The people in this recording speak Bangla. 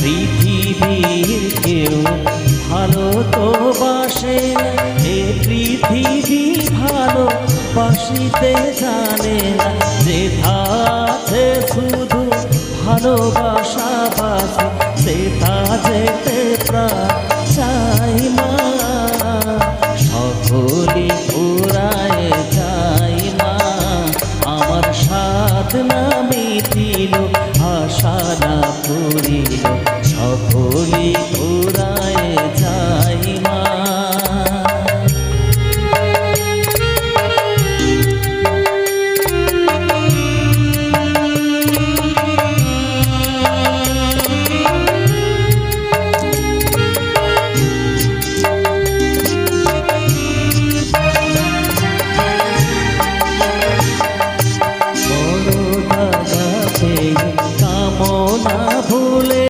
পৃথিবীর কেউ ভালো তো বাসে এ পৃথিবী ভালো, বাসিতে জানে না। যে আছে শুধু ভালোবাসা বাসে, সে তা যেতে চাই না সকলি পুরায় চাই না আমার সাধনা মিটিল অভুলি ভূ